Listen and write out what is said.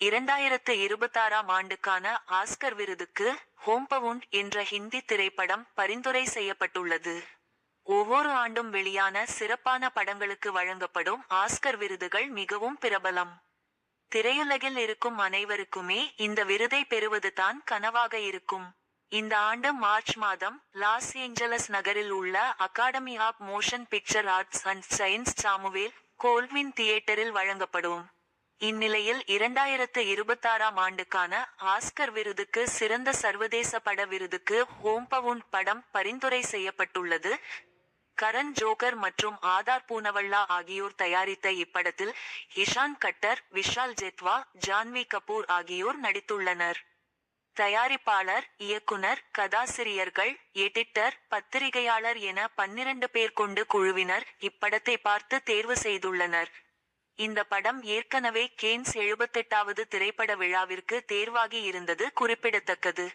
இரண்டாயிரத்து இருபத்தாறாம் ஆண்டுக்கான ஆஸ்கர் விருதுக்கு ஹோம்பவுண்ட் என்ற ஹிந்தி திரைப்படம் பரிந்துரை செய்யப்பட்டுள்ளது. ஒவ்வொரு ஆண்டும் வெளியான சிறப்பான படங்களுக்கு வழங்கப்படும் ஆஸ்கர் விருதுகள் மிகவும் பிரபலம். திரையுலகில் இருக்கும் அனைவருக்குமே இந்த விருதை பெறுவது தான் கனவாக இருக்கும். இந்த ஆண்டு மார்ச் மாதம் லாஸ் ஏஞ்சலஸ் நகரில் உள்ள academy of motion picture arts and science Samuel Goldwyn தியேட்டரில் வழங்கப்படும். இந்நிலையில் இரண்டாயிரத்து இருபத்தாறாம் ஆண்டுக்கான ஆஸ்கர் விருதுக்கு சிறந்த சர்வதேச பட விருதுக்கு ஹோம்பவுண்ட் படம் பரிந்துரை செய்யப்பட்டுள்ளது. கரண் ஜோகர் மற்றும் ஆதார் பூனவல்லா ஆகியோர் தயாரித்த இப்படத்தில் இஷான் கட்டர் விஷால் ஜெத்வா ஜான்வி கபூர் ஆகியோர் நடித்துள்ளனர். தயாரிப்பாளர் இயக்குனர் கதாசிரியர்கள் எடிட்டர் பத்திரிகையாளர் என பன்னிரண்டு பேர் கொண்டு குழுவினர் இப்படத்தை பார்த்து தேர்வு செய்துள்ளனர். இந்த படம் ஏற்கனவே கேன்ஸ் எழுபத்தெட்டாவது திரைப்பட விழாவிற்கு தேர்வாகி இருந்தது குறிப்பிடத்தக்கது.